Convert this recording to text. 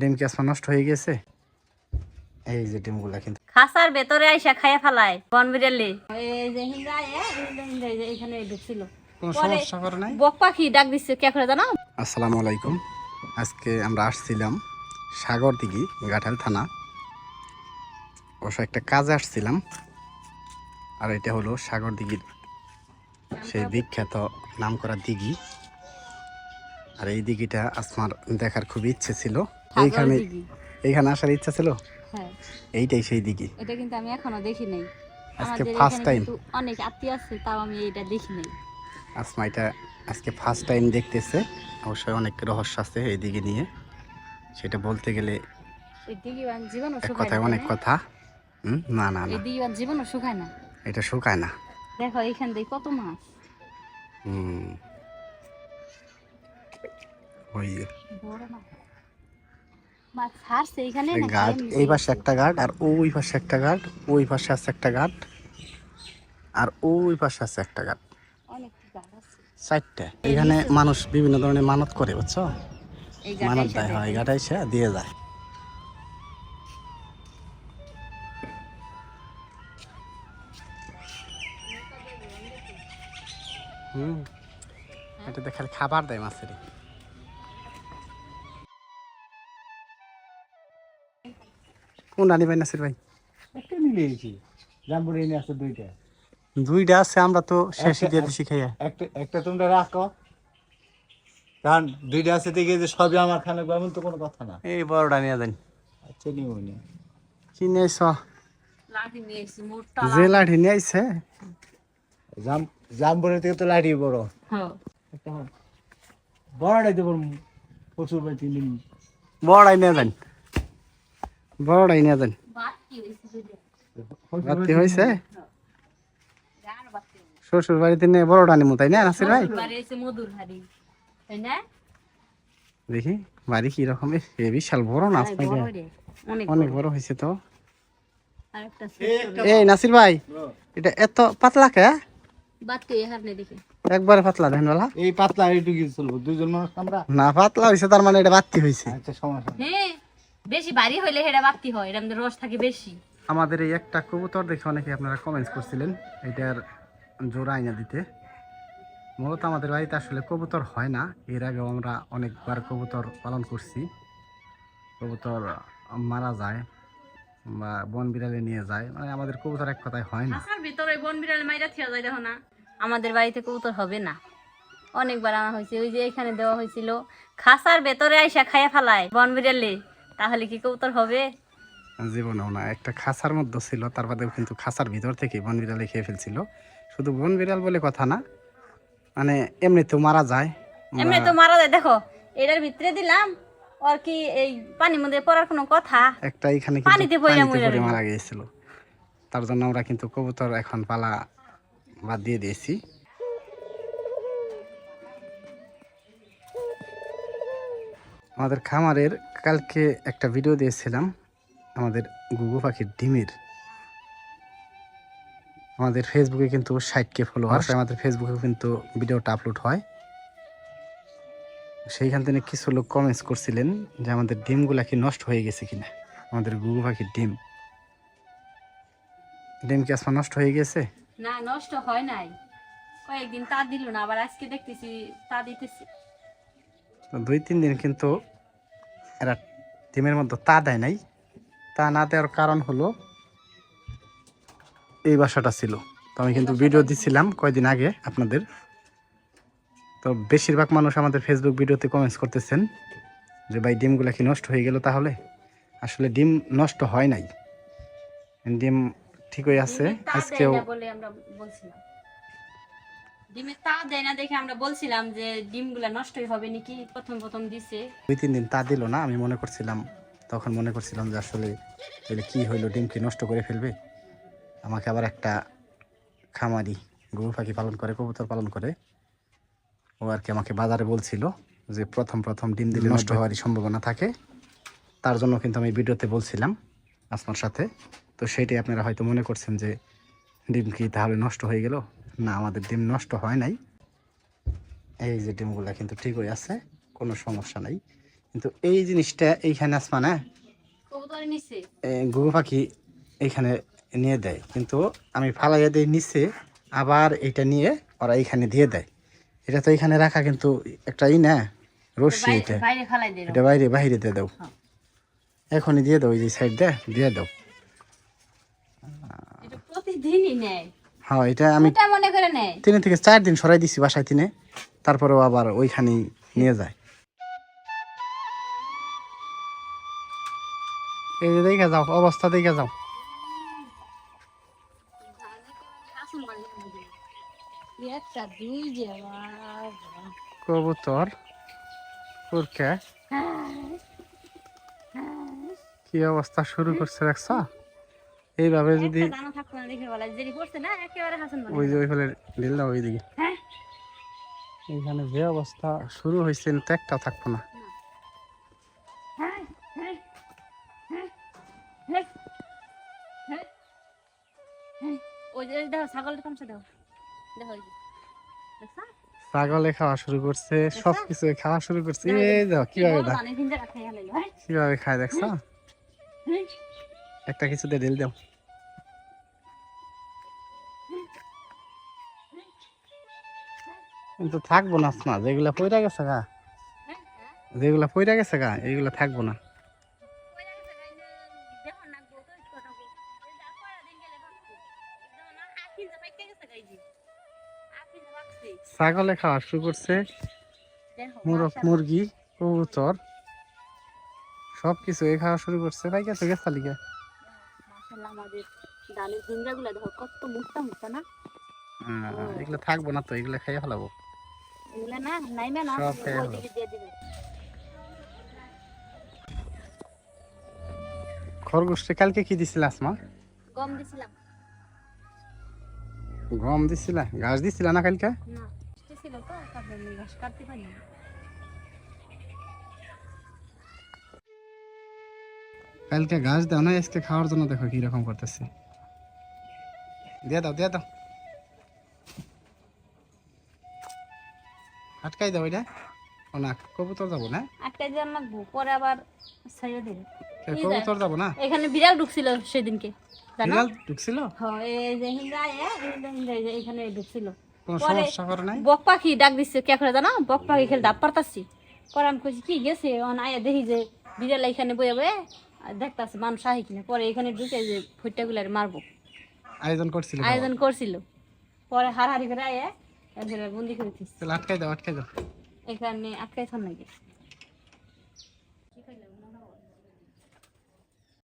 ডিম কি আসমা নষ্ট হয়ে গেছে? এই যে ডিমগুলা কিন্তু। খাসার ভেতরে আইসা খাইয়া ফেলায় বন বিড়ালি। এই যে হিংড়া, এই যে এখানে ঢুকছিল। কোনো সমস্যা করে নাই? বক পাখি ডাক দিচ্ছে কে করে জানো? আসসালামু আলাইকুম। আজকে আমরা আসছিলাম সাগর দিঘি গাঠাল থানা। অবশ্য একটা কাজে আসছিলাম আর এটা হলো সাগর দিঘির সেই বিখ্যাত নামকরা দিঘি। আর এই দিঘিটা আসমার দেখার খুব ইচ্ছে ছিল। এইখানে এইখানে আসার ইচ্ছা ছিল? হ্যাঁ। এইটাই সেই দিঘি। এটা কিন্তু আমি এখনও দেখি নাই। আজকে ফার্স্ট টাইম অনেক আত্মীয় আছে তাও আমি এটা দেখি নাই। আসমা এটা আজকে ফার্স্ট টাইম দেখতেছে। অবশ্যই অনেক রহস্য আছে এই দিঘি নিয়ে। সেটা বলতে গেলে কথায় অনেক কথা। হুম? না না না। জীবনও শুকায় না। এটা শুকায় না। দেখো এখান দিয়ে কত মাছ। হুম। গার্ড এই পাশে একটা গার্ড আর ওই পাশে একটা গার্ড ওই পাশে আছে একটা গার্ড আর ওই পাশে আছে একটা গার্ড অনেক চারটে। এখানে মানুষ বিভিন্ন ধরনের মানত করে বুঝছ? মানত দেয় হয় গাটাই সে দিয়ে যায়। হুম। এটা খালি খাবার দেয় মাছের কোন রানি ভাই নাসির ভাই? একটা জাম্বুরি এনে আছে দুইটা। দুইটা আছে আমরা তো শেষে দিয়ে দিছি খাইয়া। একটা একটা তোমরা রাখো। কারণ দুইটা আছে দেখে যে সবই আমার খানে এমন তো কোনো কথা না। এই বড়টা নিয়ে দেন। আচ্ছা নিও নি। কি নিয়ে লাঠি নিয়ে মোটা যে লাঠি। নিয়ে আইছে জাম জাম্বুরি থেকে তো লাড়ি বড়। হ্যাঁ। একটা বড়টাই দেবো প্রচুর তিন দিন বড়াই নিয়ে দেন। বড়াই নিয়ে দেন বাতি হয়েছে বাতি। শ্বশুর বাড়িতে নিয়ে বড়টা নিমু তাই না নাসির ভাই? দেখি বাড়ি কি রকম এ বিশাল বড় নাচ অনেক বড় অনেক অনেক বড় হয়েছে তো। আরেকটা এই নাসির ভাই এটা এত পাতলা কে? বাতি একবারে পাতলা দেখেন বলা। এই পাতলা এইটুকু চলবো। দুইজন মানুষ আমরা। না পাতলা হয়েছে তার মানে এটা বাত্তি হয়েছে আচ্ছা সমস্যা নেই। বেশি ভারী হইলে হেটা বাতি হয় এর মধ্যে রস থাকে বেশি। আমাদের এই একটা কবুতর দেখে অনেকে আপনারা কমেন্টস করছিলেন এটার জোড়া আইনা দিতে। মূলত আমাদের বাড়িতে আসলে কবুতর হয় না এর আগেও আমরা অনেকবার কবুতর পালন করছি। কবুতর মারা যায় বা বন বিড়ালে নিয়ে যায় মানে আমাদের কবুতর এক কথায় হয় না। ভিতরে বন বিড়াল মাইরা থিয়া যায় দেখো না। আমাদের বাড়িতে কবুতর হবে না। অনেকবার আনা হয়েছে ওই যে এখানে দেওয়া হয়েছিল খাসার ভেতরে আইসা খাইয়া ফেলায় বন বিড়ালে। তাহলে কি কবুতর হবে? জীবনেও না একটা খাঁচার মধ্যে ছিল তার বাদেও কিন্তু খাঁচার ভিতর থেকে বন বিড়ালে খেয়ে ফেলছিল। শুধু বন বিড়াল বলে কথা না মানে এমনি তো মারা যায়। এমনি তো মারা যায়। দেখো এটার ভিতরে দিলাম আর কি এই পানির মধ্যে পড়ার কোনো কথা? একটা এখানে পানিতে পড়ে। মারা গিয়েছিল। তার জন্য আমরা কিন্তু কবুতর এখন পালা বাদ দিয়ে দিয়েছি। আমাদের খামারের কালকে একটা ভিডিও দিয়েছিলাম আমাদের গুগু পাখির ডিমের। আমাদের ফেসবুকে কিন্তু ষাট কে ফলোয়ার আমাদের ফেসবুকে কিন্তু ভিডিওটা আপলোড হয়। সেইখান থেকে কিছু লোক কমেন্টস করছিলেন যে আমাদের ডিমগুলা কি নষ্ট হয়ে গেছে কিনা আমাদের গুগু পাখির ডিম। ডিম কি আসমা নষ্ট হয়ে গেছে? না নষ্ট হয় নাই। কয়েকদিন তা দিল না আবার আজকে দেখতেছি তা দিতেছি। দুই তিন দিন কিন্তু এরা ডিমের মধ্যে তা দেয় নাই। তা না দেওয়ার কারণ হলো এই বাসাটা ছিল। তো আমি কিন্তু ভিডিও দিছিলাম কয়দিন আগে আপনাদের। তো বেশিরভাগ মানুষ আমাদের ফেসবুক ভিডিওতে কমেন্টস করতেছেন যে ভাই ডিমগুলো কি নষ্ট হয়ে গেল তাহলে? আসলে ডিম নষ্ট হয় নাই। ডিম ঠিকই আছে। আজকেও ডিমের তা দেয় না দেখে আমরা বলছিলাম যে ডিমগুলা নষ্টই হবে নাকি প্রথম প্রথম দিছে। দুই তিন দিন তা দিল না আমি মনে করছিলাম তখন মনে করছিলাম যে আসলে তাহলে কি হইল ডিম কি নষ্ট করে ফেলবে? আমাকে আবার একটা খামারি গরু পাখি পালন করে কবুতর পালন করে। ও আর কি আমাকে বাজারে বলছিল যে প্রথম প্রথম ডিম দিলে নষ্ট হওয়ারই সম্ভাবনা থাকে। তার জন্য কিন্তু আমি ভিডিওতে বলছিলাম আসমার সাথে। তো সেইটাই আপনারা হয়তো মনে করছেন যে ডিম কি তাহলে নষ্ট হয়ে গেল? না আমাদের ডিম নষ্ট হয় নাই। এই যে ডিমগুলা কিন্তু ঠিকই আছে কোনো সমস্যা নাই। কিন্তু এই জিনিসটা এইখানে আসমা না কবুতরে নিচে? এ, পাখি এইখানে নিয়ে দেয়। কিন্তু আমি ফালাইয়া দিই নিচে আবার এটা নিয়ে ওরা এইখানে দিয়ে দেয়। এটা তো এইখানে রাখা কিন্তু একটা ই না রশ্মি এটা। এটা বাইরে বাইরে দিয়ে দাও। হ্যাঁ। এখনই দিয়ে দাও এই যে সাইড দিয়ে দিয়ে দাও। প্রতিদিনই নেয়। হ্যাঁ এটা আমি মনে করে নেয়। তিনে থেকে চার দিন সরাই দিছি বাসায় তিনে তারপরেও আবার ওইখানেই নিয়ে যায়। এই যে দেখে যাও অবস্থা দেখে যাও। কবুতর পুরকে। কি অবস্থা শুরু করছে দেখছ? এইভাবে যদি ওই যে ওই ফেলে ঢিল দাও ওইদিকে। হ্যাঁ? এইখানে যে অবস্থা শুরু হয়েছে তো একটা থাকব না। হ্যাঁ হ্যাঁ ছাগলে খাওয়া শুরু করছে সব কিছু খাওয়া শুরু করছে। এই যাও কীভাবে কীভাবে খায় দেখছ? একটা কিছুতে ঢিল দাও। কিন্তু থাকব না না যেগুলা পইরা গেছে গা। যেগুলা পইরা গেছে গা, এইগুলা থাকব না। ছাগলে খাওয়া শুরু করছে। মুরগ, মুরগি, কবুতর সব কিছু খাওয়া শুরু করছে। ভাই গেছে গেছে লিগে। মাশাআল্লাহ আমাদের ডালের জিঞ্জাগুলো দেখো কত মোটা মোটা না? এগুলো থাকব না তো এগুলো খাইয়ে ফেলাবো। এগুলা না নাইমে না সব খেয়ে ওই হলো। দিকে দিয়ে দিবে। কালকে কি দিছিল আসমা? গম দিছিলাম। গম দিছিলা? ঘাস দিছিলা না কালকে? না তো ঘাস কাটতে পারি কালকে ঘাস দাও না আজকে খাওয়ার জন্য দেখো কি রকম করতেছে। দিয়ে দাও দিয়ে দাও। আটকাই দাও এটা। ও না কবুতর যাব না? একটা দিয়ে পরে আবার ছাইড়ে দিবে। এ, কবুতর যাব না? এখানে বিড়াল ঢুকছিল সেদিনকে বিড়াল ঢুকছিল? হ্যাঁ এই যে হিন্দা এ, হিন্দা হিন্দা এই যে এখানে ঢুকছিল। কোনো সমস্যা করে নাই? বক পাখি ডাক দিচ্ছে কে করে জানো? বক পাখি খেলে ডাব পারতাছি পরে আমি কইছি কি গেছে? অন আয়া দেখি যে বিড়াল এখানে বয়ে বয়ে দেখতাছে মানুষ আহে কিনা? পরে এখানে ঢুকে যে ফুটটাগুলার মারবো। আয়োজন করছিল আয়োজন করছিল। পরে হাড়াহাড়ি করে আয়ে বন্দি করে আটকাই দাও আটকাই দাও। এখানে আটকাই থান নাকি?